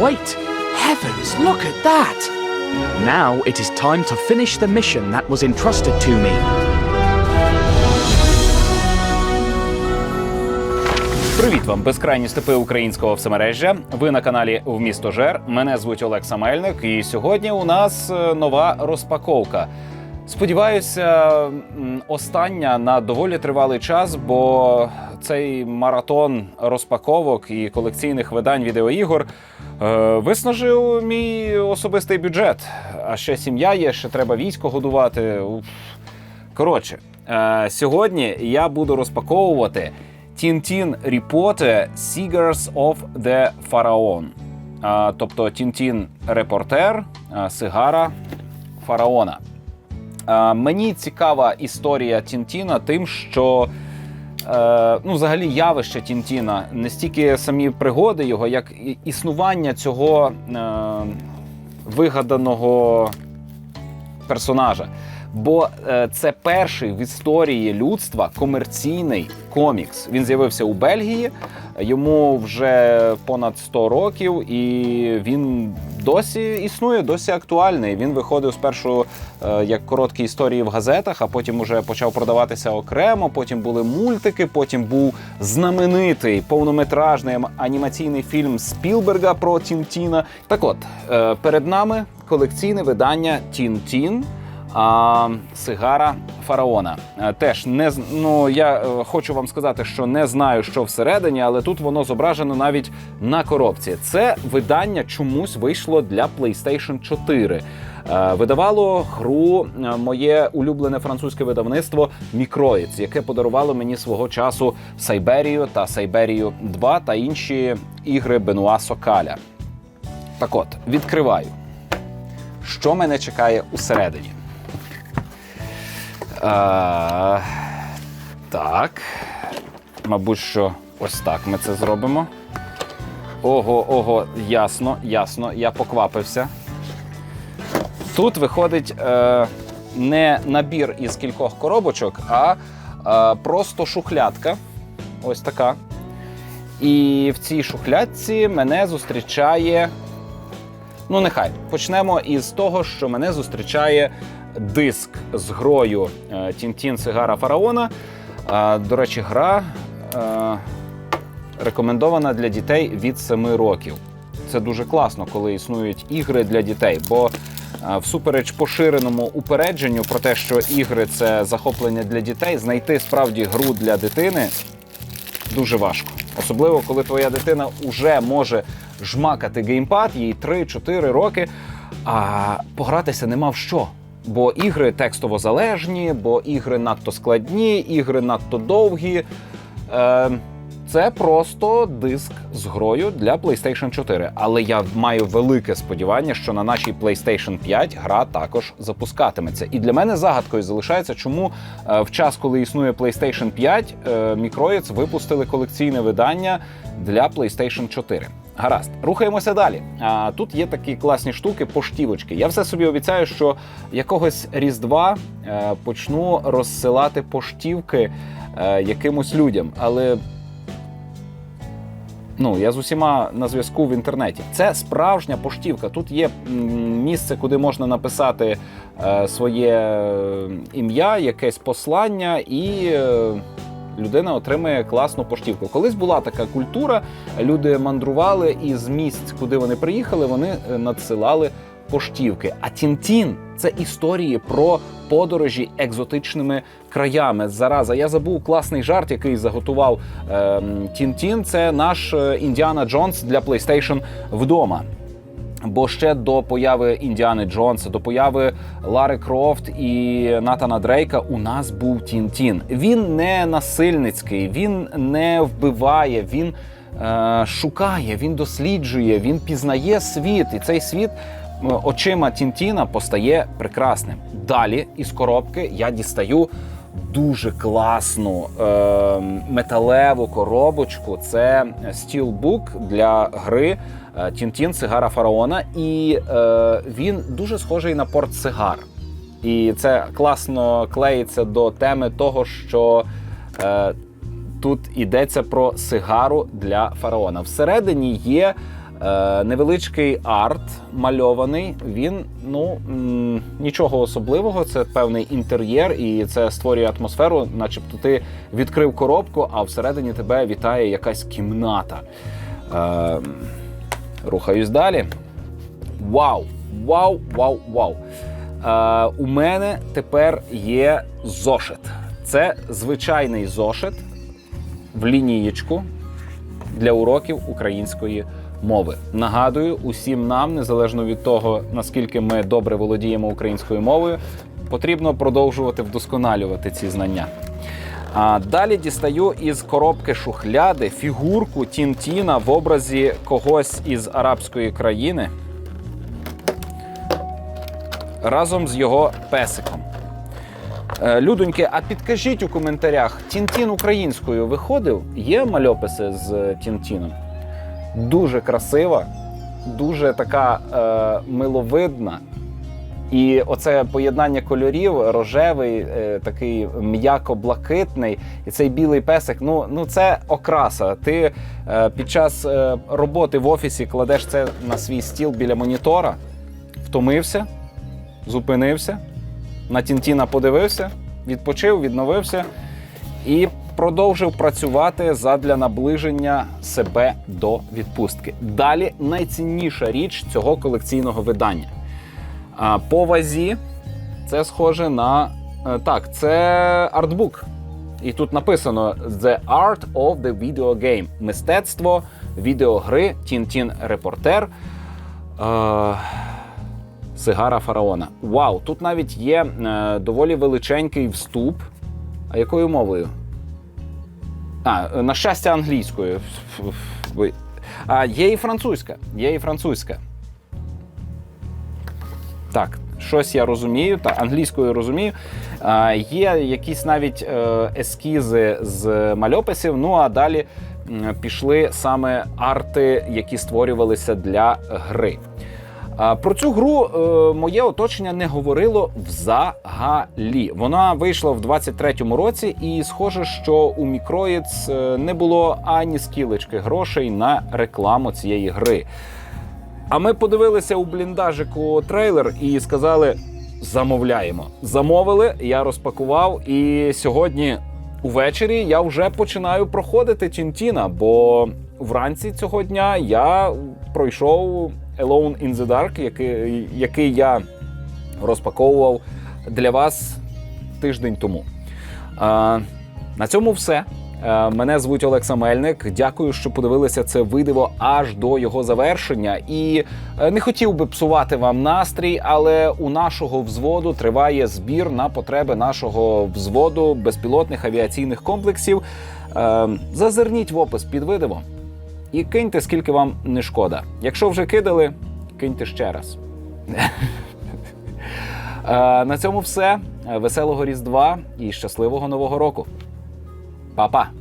Wait! Heavens, look at that! Now it is time to finish the mission that was entrusted to me. Привіт вам, безкрайні степи українського всемережжя. Ви на каналі В місто Жер. Мене звуть Олекса Мельник, і сьогодні у нас е, нова розпаковка. Сподіваюся, остання на доволі тривалий час, бо цей маратон розпаковок і колекційних видань відеоігор е, виснажив мій особистий бюджет. А ще сім'я є, ще треба військо годувати. Коротше, е, сьогодні я буду розпаковувати Tintin Reporter Seekers of the Pharaon. Тобто Тінтін репортер, сигара фараона. Мені цікава історія Тінтіна тим, що е, ну, взагалі явище Тінтіна, не стільки самі пригоди його, як існування цього е, вигаданого персонажа. Бо е, це перший в історії людства комерційний комікс. Він з'явився у Бельгії, йому вже понад 100 років, і він досі існує, досі актуальний. Він виходив спершу е, як короткі історії в газетах, а потім уже почав продаватися окремо. Потім були мультики, потім був знаменитий повнометражний анімаційний фільм Спілберга про Тінтіна. Так от, е, перед нами колекційне видання Тінтін. А сигара фараона Е, теж не ну я е, хочу вам сказати, що не знаю, що всередині, але тут воно зображено навіть на коробці. Це видання чомусь вийшло для PlayStation 4. Е, Видавало гру моє улюблене французьке видавництво Microids, яке подарувало мені свого часу Сайберію та Сайберію 2 та інші ігри Бенуа Сокаля. Так от, відкриваю. Що мене чекає усередині? А, так. Мабуть, що ось так ми це зробимо. Ого, ого, ясно, ясно, я поквапився. Тут виходить е, не набір із кількох коробочок, а е, просто шухлядка. Ось така. І в цій шухлядці мене зустрічає. Ну, нехай почнемо із того, що мене зустрічає диск з грою е, Тінтін Сигара Фараона. Е, До речі, гра е, рекомендована для дітей від 7 років. Це дуже класно, коли існують ігри для дітей, бо всупереч поширеному упередженню про те, що ігри це захоплення для дітей, знайти справді гру для дитини дуже важко. Особливо, коли твоя дитина вже може жмакати геймпад, їй 3-4 роки, а погратися нема в що. Бо ігри текстово залежні, бо ігри надто складні, ігри надто довгі. Е, це просто диск з грою для PlayStation 4. Але я маю велике сподівання, що на нашій PlayStation 5 гра також запускатиметься. І для мене загадкою залишається, чому е, в час, коли існує PlayStation 5, е, Microids випустили колекційне видання для PlayStation 4. Гаразд, рухаємося далі. А тут є такі класні штуки, поштівочки. Я все собі обіцяю, що якогось різдва е, почну розсилати поштівки е, якимось людям, але Ну, я з усіма на зв'язку в інтернеті. Це справжня поштівка. Тут є місце, куди можна написати е, своє ім'я, якесь послання, і е, людина отримає класну поштівку. Колись була така культура, люди мандрували і з місць, куди вони приїхали, вони е, надсилали поштівки. А Тінтін це історії про подорожі екзотичними краями. Зараза, я забув класний жарт, який заготував ем, Тінтін. Це наш е, Індіана Джонс для PlayStation вдома. Бо ще до появи Індіани Джонса, до появи Лари Крофт і Натана Дрейка у нас був Тінтін. Він не насильницький, він не вбиває, він е, шукає, він досліджує, він пізнає світ, і цей світ е, очима Тінтіна постає прекрасним. Далі із коробки я дістаю дуже класну е, металеву коробочку. Це стілбук для гри Тінтін Сигара Фараона, і е, він дуже схожий на портсигар. І це класно клеїться до теми того, що е, тут йдеться про сигару для фараона. Всередині є Е, невеличкий арт мальований. Він ну м, нічого особливого. Це певний інтер'єр, і це створює атмосферу, начебто ти відкрив коробку, а всередині тебе вітає якась кімната. Е, рухаюсь далі. Вау! Вау, вау, вау! Е, у мене тепер є зошит. Це звичайний зошит в лінієчку для уроків української мови. Нагадую, усім нам, незалежно від того, наскільки ми добре володіємо українською мовою, потрібно продовжувати вдосконалювати ці знання. А далі дістаю із коробки шухляди фігурку Тінтіна в образі когось із арабської країни разом з його песиком. Е, Людоньки, а підкажіть у коментарях, Тінтін українською виходив? Є мальописи з Тінтіном? Дуже красива, дуже така е, миловидна. І оце поєднання кольорів, рожевий, е, такий м'яко-блакитний, і цей білий песик. Ну, ну це окраса. Ти е, під час е, роботи в офісі кладеш це на свій стіл біля монітора, втомився, зупинився, на Тінтіна подивився, відпочив, відновився і продовжив працювати задля наближення себе до відпустки. Далі найцінніша річ цього колекційного видання. А по вазі це схоже на е, так, це артбук. І тут написано The Art of the Video Game. Мистецтво відеогри Тінтін Репортер. Е, Сигара фараона. Вау! Тут навіть є е, доволі величенький вступ. А якою мовою? А, на щастя, англійською. А є і французька. Є і французька. Так, щось я розумію, та англійською розумію. А, є якісь навіть е, ескізи з мальописів. Ну а далі пішли саме арти, які створювалися для гри. Про цю гру е, моє оточення не говорило взагалі. Вона вийшла в 23-му році, і схоже, що у Мікроїц е, не було ані скілечки грошей на рекламу цієї гри. А ми подивилися у бліндажику трейлер і сказали: замовляємо. Замовили, я розпакував, і сьогодні увечері я вже починаю проходити Тінтіна, бо вранці цього дня я пройшов Alone in the Dark, який, який я розпаковував для вас тиждень тому. А, на цьому все. Е, Мене звуть Олекса Мельник. Дякую, що подивилися це відео аж до його завершення. І е, не хотів би псувати вам настрій, але у нашого взводу триває збір на потреби нашого взводу безпілотних авіаційних комплексів. Е, Зазирніть в опис під відео і киньте, скільки вам не шкода. Якщо вже кидали, киньте ще раз. На цьому все. Веселого Різдва і щасливого Нового року. papá.